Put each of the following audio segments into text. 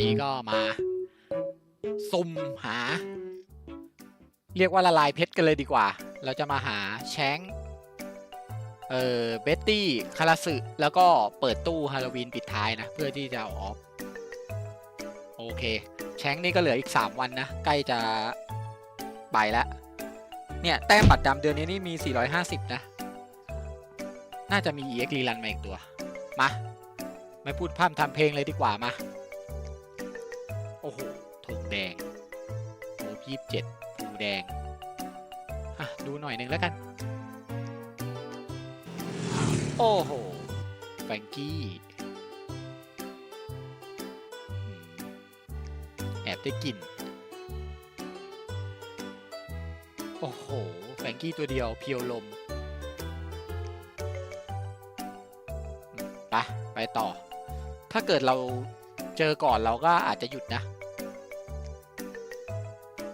นี้ก็มาซุ่มหา เรียกว่าละลายเพชรกันเลยดีกว่า เราจะมาหาแชงเอ่อเบตตี้คาราสึแล้วก็เปิดตู้ฮาโลวีนปิดท้ายนะ เพื่อที่จะเอาออฟโอเค แชงนี่ก็เหลืออีก 3 วันนะ ใกล้จะไปแล้ว เนี่ย แต้มบัตรดำเดือนนี้นี่มี 450 นะ น่าจะมี EX รีรันมาอีกตัว มา ไม่พูดพร่ำทำเพลงเลยดีกว่ามา แดงโอ้ยี่สิบเจ็ดภูแดงอะดูหน่อยหนึ่งแล้วกัน โอ้โหแฟงกี้แอบได้กลิ่น โอ้โห แฟงกี้ตัวเดียวเพียวลมอืมไปไปต่อ ถ้าเกิดเราเจอก่อนเราก็อาจจะหยุดนะ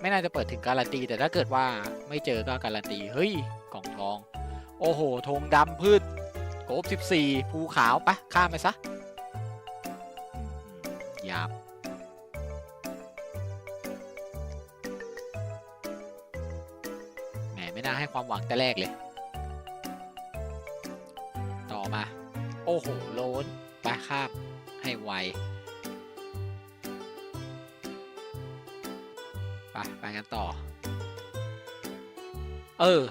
ไม่น่าจะเปิดถึงการันตี แต่ถ้าเกิดว่าไม่เจอก็การันตี เฮ้ย กล่องทอง โอ้โหธงดำพืชโกบ14 ภูขาวปะข้ามไปซะหยาบแหมไม่น่าให้ความหวังแต่แรกเลย ต่อมา โอ้โห โลนไปข้ามให้ไว กันต่อ เออ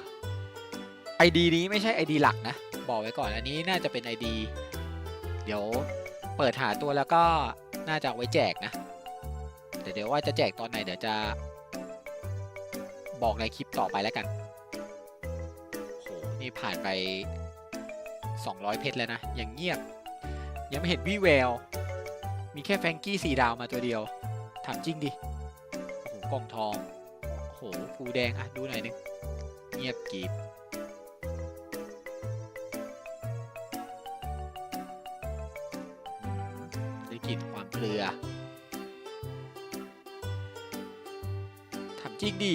ไอดีนี้ไม่ใช่ไอดีหลักนะ บอกไว้ก่อนอันนี้น่าจะเป็นไอดีเดี๋ยวเปิดหาตัวแล้วก็น่าจะไว้แจกนะแต่เดี๋ยวว่าจะแจกตอนไหนเดี๋ยวจะบอกในคลิปต่อไปแล้วกันโหนี่ผ่านไป 200 เพชรแล้วนะ ยังเงียบ ยังไม่เห็นวี่แวว มีแค่แฟงกี้สีดาวมาตัวเดียว ถามจริงดิ โอ้โหกล่องทอง โอ้โหภูแดงอะดูหน่อยนึงเงียบกริบได้กลิ่นความเกลือถามจริงดิ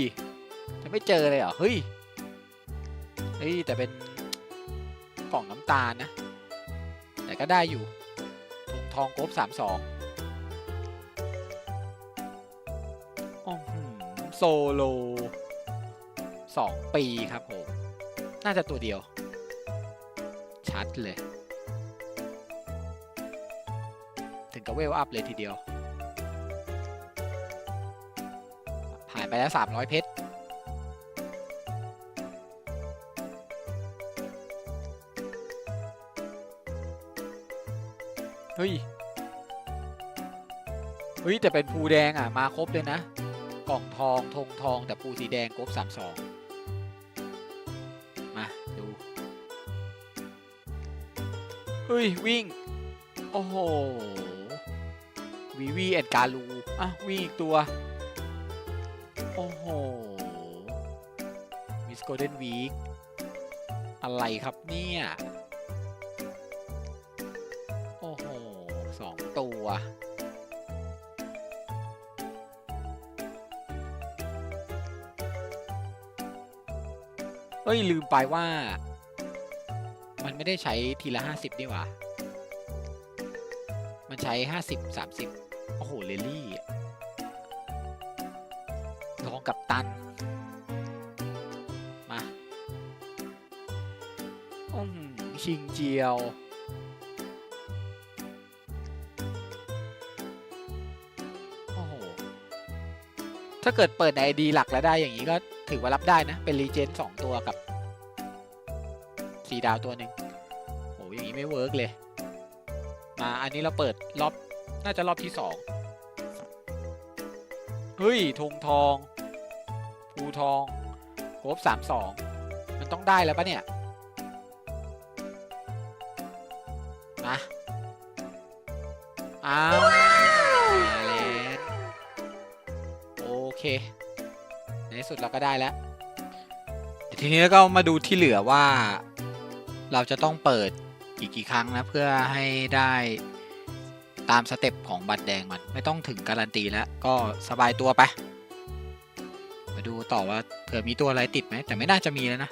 จะไม่เจอเลยเหรอ เฮ้ย เฮ้ย แต่เป็นกล่องน้ำตาลนะ แต่ก็ได้อยู่ทงทองกบสามสอง โซโลสองปีครับผม น่าจะตัวเดียว ชัดเลย ถึงกับเวลอัพเลยทีเดียว ผ่านไปแล้ว 300 เพชรเฮ้ย เฮ้ย แต่เป็นภูแดงอะ มาครบเลยนะ กล่องทองธงทองแต่ภูสีแดงครบสามสองมาดูเฮ้ย วิ่ง โอ้โหวีวีแอนการูอะวิ่งอีกตัว โอ้โหมิสโกลเด้นวีคอะไรครับเนี่ย โอ้โหสองตัว เอ้ยลืมไปว่า มันไม่ได้ใช้ทีละห้าสิบนี่หว่า มันใช้ห้าสิบสามสิบโอ้โหเลลี่ลองกับตัน มาอืมชิงเจียวาเกิดเปิดในไอดีหลักแล้วได้อย่างนี้ก็ถือว่ารับได้นะ เป็นรีเจนสองตัวกับสีดาวตัวหนึ่งโหอย่างนี้ไม่เวิร์กเลย มาอันนี้เราเปิดรอบน่าจะรอบที่สองเฮ้ยธงทองภูทองครบสามสองมันต้องได้แล้วปะเนี่ยมาอ้าว เค ในที่สุดเราก็ได้แล้วทีนี้ก็มาดูที่เหลือว่า เราจะต้องเปิดอีกกี่ครั้งนะ เพื่อให้ได้ตามสเต็ปของบัตรแดงมันไม่ต้องถึงการันตีแล้ว ก็สบายตัวไป มาดูต่อว่าเผื่อมีตัวอะไรติดไหม แต่ไม่น่าจะมีแล้วนะ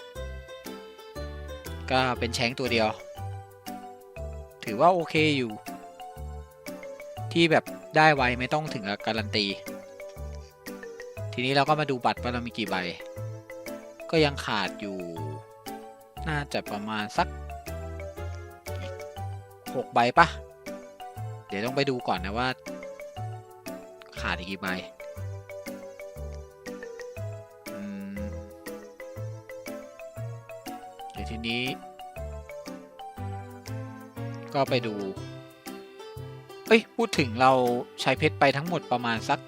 ก็เป็นแชงตัวเดียว ถือว่าโอเคอยู่ ที่แบบได้ไวไม่ต้องถึงการันตี ทีนี้เราก็มาดูบัตรว่าเรามีกี่ใบ ก็ยังขาดอยู่ น่าจะประมาณสักหกใบปะเดี๋ยวต้องไปดูก่อนนะว่า ขาดอีกกี่ใบเดี๋ยวทีนี้ ก็ไปดู เอ้ย พูดถึงเราใช้เพชรไปทั้งหมดประมาณสัก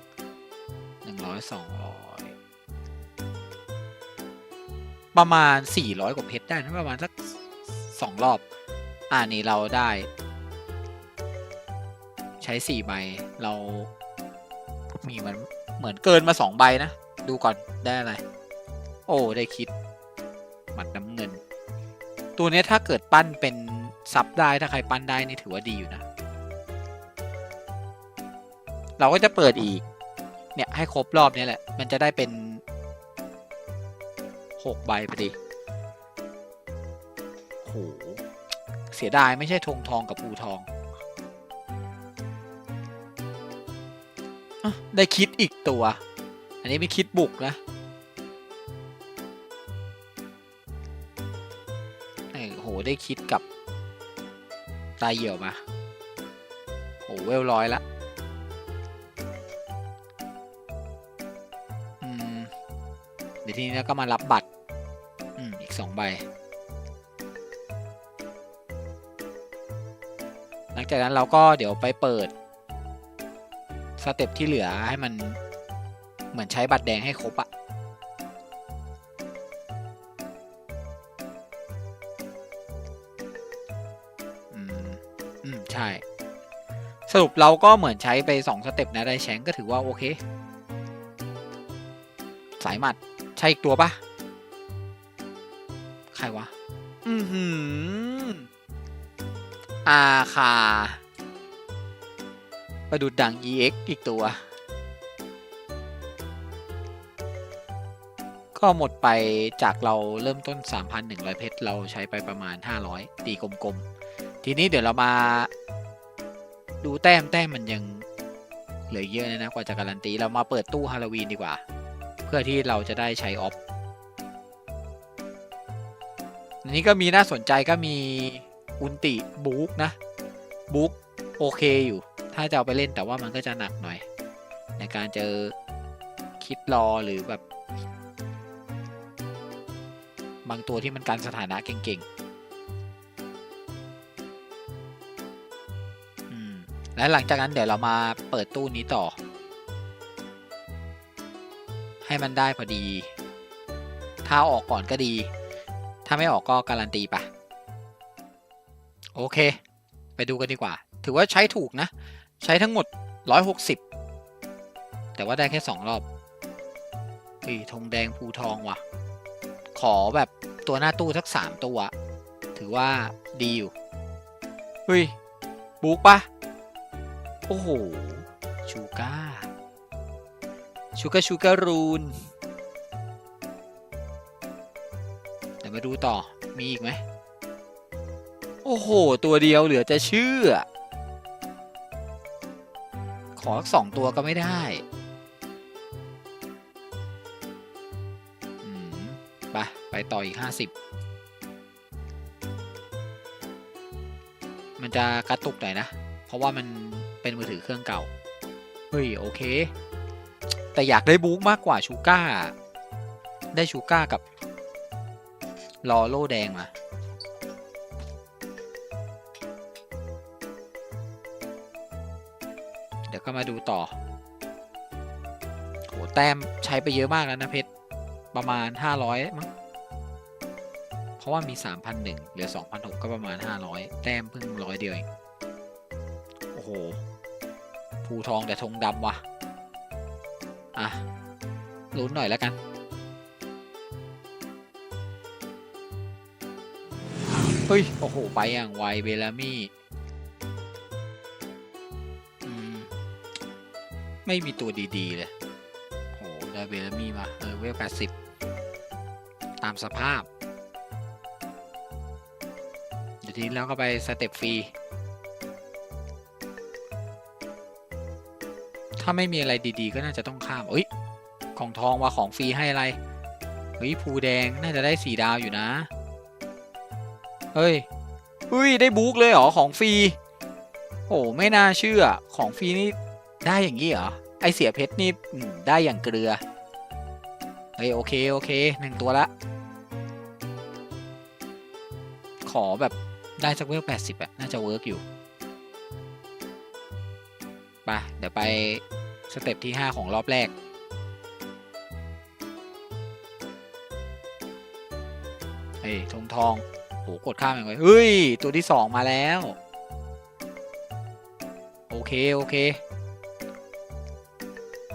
หนึ่งร้อยสองร้อยประมาณสี่ร้อยกว่าเพชรได้นะประมาณสักสองรอบ อ่านี่เราได้ ใช้สี่ใบ เรา มีมันเหมือนเกินมาสองใบนะ ดูก่อนได้อะไร โอ้ ได้คิด หมัดน้ำเงิน ตัวนี้ถ้าเกิดปั้นเป็นซับได้ถ้าใครปั้นได้นี่ถือว่าดีอยู่นะ เราก็จะเปิดอีก เนี่ยให้ครบรอบนี้แหละ มันจะได้เป็นหกใบพอดีโหเสียดายไม่ใช่ธงทองกับปูทองอะได้คิดอีกตัว อันนี้ไม่คิดบุกนะเออโห ได้คิดกับตายเหี่ยวมาโหเวลร้อยละ ดี๋ยวทีนี้เราก็มารับบัตรอืมอีกสองใบ หลังจากนั้นเราก็เดี๋ยวไปเปิดสเต็ปที่เหลือให้มันเหมือนใช้บัตรแดงให้ครบอะอืม อืม ใช่ สรุปเราก็เหมือนใช้ไปสองสเต็ปนะ ได้แชงก็ถือว่า โอเค สายหมัด ใช่อีกตัวปะใครวะ อือหือ อาคาประดุดดัง EX อีกตัว ก็หมดไปจากเราเริ่มต้น 3,100 เพชร เราใช้ไปประมาณ 500 ตีกลมๆ ทีนี้เดี๋ยวเรามาดูแต้มแต้มมันยังเหลือเยอะนะกว่าจะการันตี เรามาเปิดตู้ฮาโลวีนดีกว่า พื่อที่เราจะได้ใช้ออฟอันนี้ก็มีน่าสนใจก็มีอุนติบุ๊กนะบุ๊กโอเคอยู่ ถ้าจะเอาไปเล่นแต่ว่ามันก็จะหนักหน่อย ในการเจอคิดรอหรือแบบ บางตัวที่มันการสถานะเก่งๆและหลังจากนั้นเดี๋ยวเรามาเปิดตู้นี้ต่อ ให้มันได้พอดี ถ้าออกก่อนก็ดี ถ้าไม่ออกก็การันตีปะโอเค ไปดูกันดีกว่า ถือว่าใช้ถูกนะ ใช้ทั้งหมด 160 แต่ว่าได้แค่ 2 รอบเฮ้ยธงแดงภูทองว่ะ ขอแบบตัวหน้าตู้สัก 3 ตัว ถือว่าดีอยู่เฮ้ยบุกปะโอ้โหชูก้า ชูก้าชูการูนเดี๋ยวมาดูต่อ มีอีกไหม โอ้โห ตัวเดียวเหลือจะเชื่อ ขอสองตัวก็ไม่ได้ไปไปต่ออีกห้าสิบมันจะกระตุกหน่อยนะ เพราะว่ามันเป็นมือถือเครื่องเก่า เฮ้ย โอเค แต่อยากได้บู๊กมากกว่าชูก้า ได้ชูก้ากับลอโล่แดงมา เดี๋ยวก็มาดูต่อ โห แต้มใช้ไปเยอะมากแล้วนะเพชร ประมาณ 500 มั้ง เพราะว่ามี 3,001เหลือ 2,006 ก็ประมาณ 500 แต้มเพิ่งร้อยเดียวเอง โอ้โหภูทองแต่ธงดำว่ะ อะลุ้นหน่อยแล้วกันเฮ้ย โอ้โห ไปอย่างไวเบลามี่มไม่มีตัวดีๆ เลยโหได้เบลามี่มา เออ เวลแปดสิบ ตามสภาพ เดี๋ยวทีนี้เราก็ไปสเต็ปฟรีาไม่มีอะไรดีๆ ก็น่าจะต้องข้ามเอ้ยของทองว่าของฟรีให้อะไรเฮ้ยภูแดงน่าจะได้สีดาวอยู่นะ เฮ้ยเฮ้ยได้บุ๊กเลยเหรอของฟรีโอ้ไม่น่าเชื่อของฟรีนี่ได้อย่างนี้เหรอไอเสียเพชรนี่ได้อย่างเกลือเฮ้ยโอเคโอเคหนึ่งตัวละ ขอแบบได้สักเวลแปดสิบอะน่าจะเวิร์กอยู่ไปเดี๋ยวไป สเต็ปที่ 5 ของรอบแรก เฮ้ยทองทองโหกดข้ามยังไงเฮ้ย ตัวที่ 2 มาแล้ว โอเค โอเค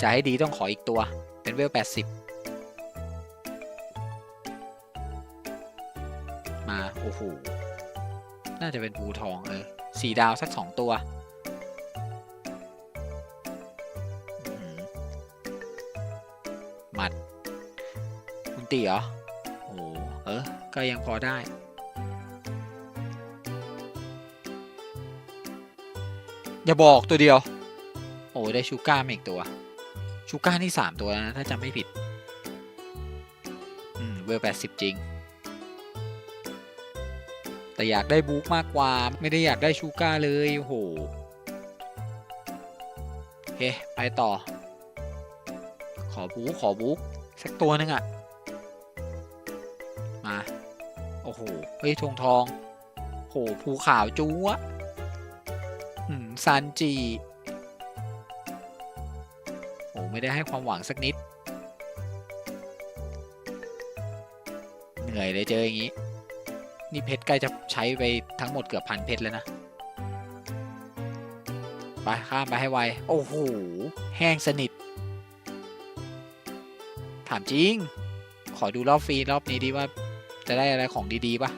จะให้ดีต้องขออีกตัว เป็นเวล 80 มา โอ้โห น่าจะเป็นภูทอง เออสีดาวสักสองตัว ตีเหรอ โอ้เออ ก็ยังพอได้ อย่าบอกตัวเดียว โอ้ได้ชูก้ามาอีกตัว ชูก้านี่สามตัวนะ ถ้าจำไม่ผิด อืม เวลแปดสิบจริง แต่อยากได้บุ๊กมากกว่า ไม่ได้อยากได้ชูก้าเลยโอ้โหโอเค ไปต่อ ขอบุ๊กขอบุ๊กสักตัวหนึงอะม ฮ้ยทงทอง โหภูขาวจู๊ะหืมซันจีโหไม่ได้ให้ความหวังสักนิด เหนื่อยเลยเจออย่างนี้ นี่เพชรใกล้จะใช้ไปทั้งหมดเกือบพันเพชรแล้วนะ ไป ข้ามไปให้ไว โอ้โห แห้งสนิท ถามจริง ขอดูรอบฟรีรอบนี้ดีว่าจะได้อะไรของดีๆปะ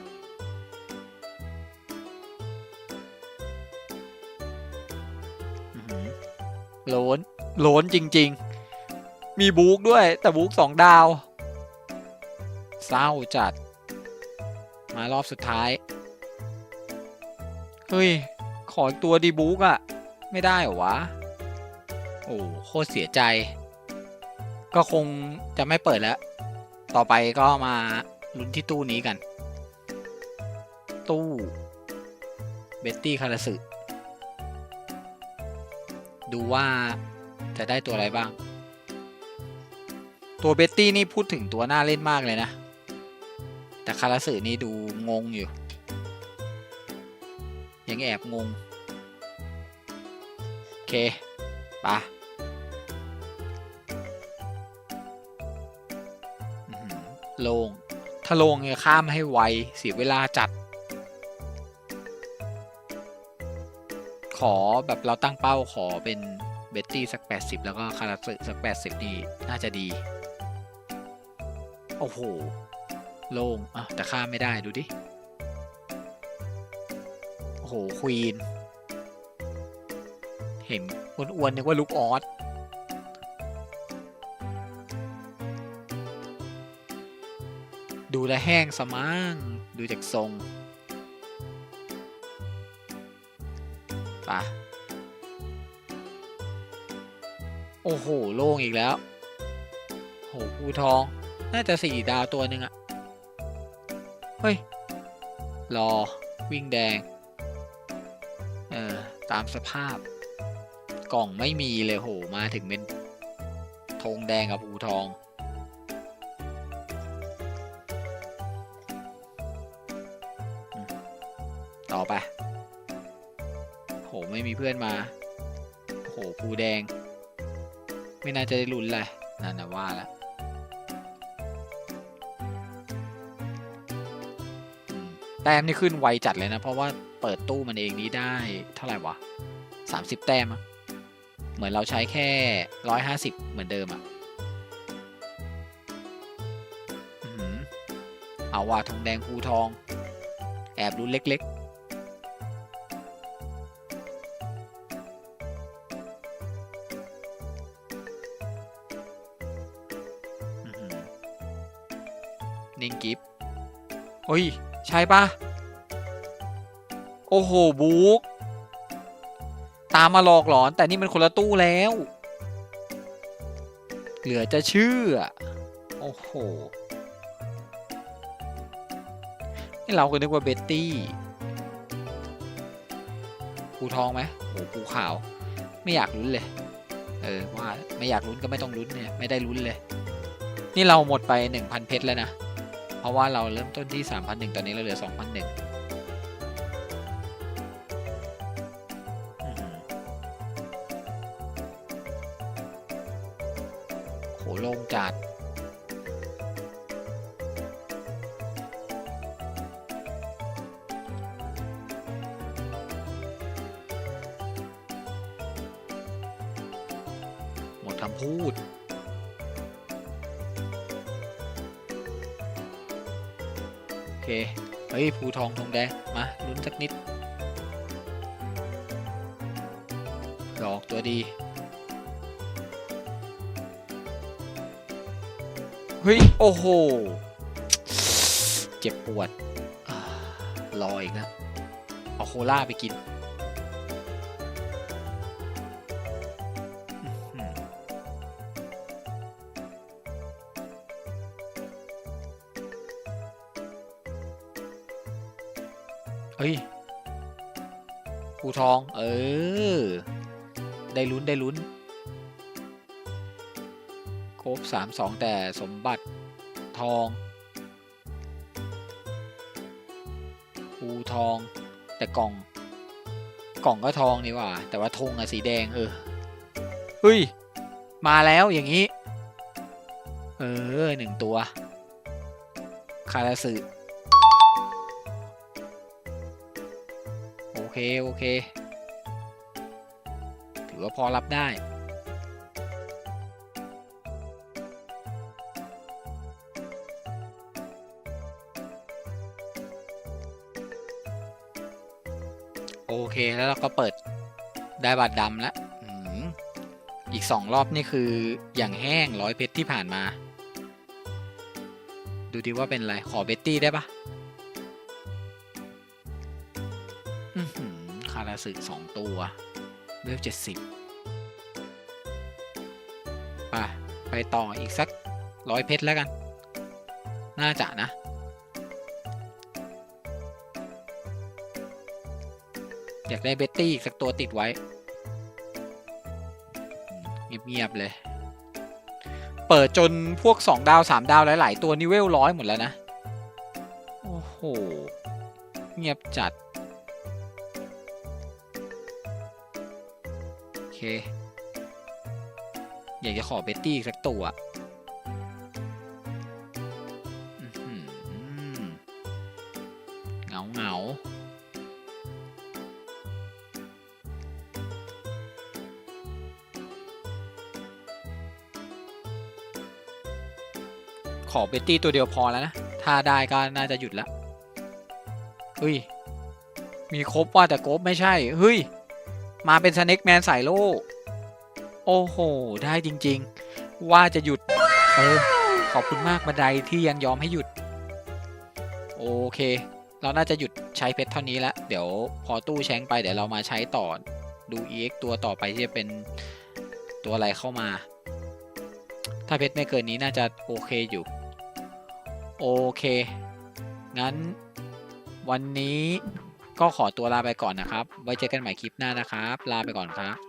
โหลนโหลนจริง ๆ มีบุ๊กด้วย แต่บุ๊กสองดาว เศร้าจัด มารอบสุดท้าย เฮ้ย ขอตัวดีบุ๊กอะ ไม่ได้เหรอวะ โอ้โคตรเสียใจ ก็คงจะไม่เปิดแล้ว ต่อไปก็มาลุ้นที่ตู้นี้กัน ตู้ เบตตี้คาราสึ ดูว่าจะได้ตัวอะไรบ้าง ตัวเบตตี้นี่พูดถึงตัวน่าเล่นมากเลยนะ แต่คาราสึนี่ดูงงอยู่ ยังแอบงง โอเคปะโลงถ้าโลงเนี่ยข้ามให้ไวเสียเวลาจัด ขอแบบเราตั้งเป้าขอเป็นเบตตี้สัก 80 แล้วก็คาราสึสัก 80 นี่ น่าจะดี โอ้โห โล่งอะแต่ข้ามไม่ได้ดูดิ โอ้โห ควีน เห็นอ้วนๆนึกว่าลูกออสดูแลแห้งสมั่งดูจากทรง ปะโอ้โห โล่งอีกแล้ว โหภูทอง น่าจะสี่ดาวตัวหนึ่งอะเฮ้ย รอ วิ่งแดง เออ ตามสภาพ กล่องไม่มีเลยโห มาถึงเป็นธงแดงกับภูทอง เพื่อนมาโหภูแดง ไม่น่าจะได้ลุ้นเลยนั่นนะว่าแล้วแต้มนี่ขึ้นไวจัดเลยนะ เพราะว่าเปิดตู้มันเองนี้ได้เท่าไหร่วะสามสิบแต้มอะเหมือนเราใช้แค่ร้อยห้าสิบเหมือนเดิมอะอเอาว่าทองแดงภูทอง แอบลุ้นเล็ก ๆ โอ้ย ใช่ปะโอ้โหบุ๊กตามมาหลอกหลอน แต่นี่มันคนละตู้แล้ว เหลือจะเชื่อ โอ้โหนี่เราก็นึกว่าเบตตี้ภูทองไหมโอ้ภูขาว ไม่อยากลุ้นเลย เออว่าไม่อยากลุ้นก็ไม่ต้องลุ้นเนี่ย ไม่ได้ลุ้นเลย นี่เราหมดไป 1,000 เพชรแล้วนะ เพราะว่าเราเริ่มต้นที่ 3,001 ตอนนี้เราเหลือ 2,001อืมโหโล่งจัด เคเฮ้ยภูทองทองแดงมาลุ้นสักนิดหลอกตัวดี เฮ้ย โอ้โห เจ็บปวดรออีกนะเอาโคล่าไปกิน เฮ้ยภูทอง เออ ได้ลุ้นได้ลุ้นครบสามสองแต่สมบัติทองภูทอง แต่กล่อง กล่องก็ทองนี่ว่า แต่ว่าธงอะสีแดง เออเฮ้ย มาแล้วอย่างนี้ เออหนึ่งตัว คาราสึ เคโอเค ถือว่าพอรับได้ โอเคแล้วเราก็เปิดได้บัตรดำแล้วอ,อีกสองรอบนี่คืออย่างแห้งร้อยเพชรที่ผ่านมา ดูดีว่าเป็นอะไร ขอเบตตี้ได้ปะ คาราสึสองตัวเวลเจ็ดสิบไปไปต่ออีกสักร้อยเพชรแล้วกัน น่าจะนะ อยากได้เบตตี้อีกสักตัวติดไว้ เงียบ ๆ เลย เปิดจนพวก 2 ดาว 3 ดาว หลาย ๆ ตัวนิเวลร้อยหมดแล้วนะ โอ้โห เงียบจัด เค อยากจะขอเบตตี้สักตัวเงาเงาขอเบตตี้ตัวเดียวพอแล้วนะ ถ้าได้ก็น่าจะหยุดละเฮ้ย มีครบว่าแต่กบไม่ใช่ เฮ้ย มาเป็นสเน็กแมนสายโล่โอ้โห ได้จริงๆ ว่าจะหยุด เออ ขอบคุณมากบันไดที่ยังยอมให้หยุด โอเค เราน่าจะหยุดใช้เพชรเท่านี้ล้วเดี๋ยวพอตู้แชงไปเดี๋ยวเรามาใช้ต่อดู EX ตัวต่อไปที่จะเป็นตัวอะไรเข้ามา ถ้าเพชรไม่เกินนี้น่าจะโอเคอยู่ โอเค งั้นวันนี้ ก็ขอตัวลาไปก่อนนะครับ ไว้เจอกันใหม่คลิปหน้านะครับ ลาไปก่อนครับ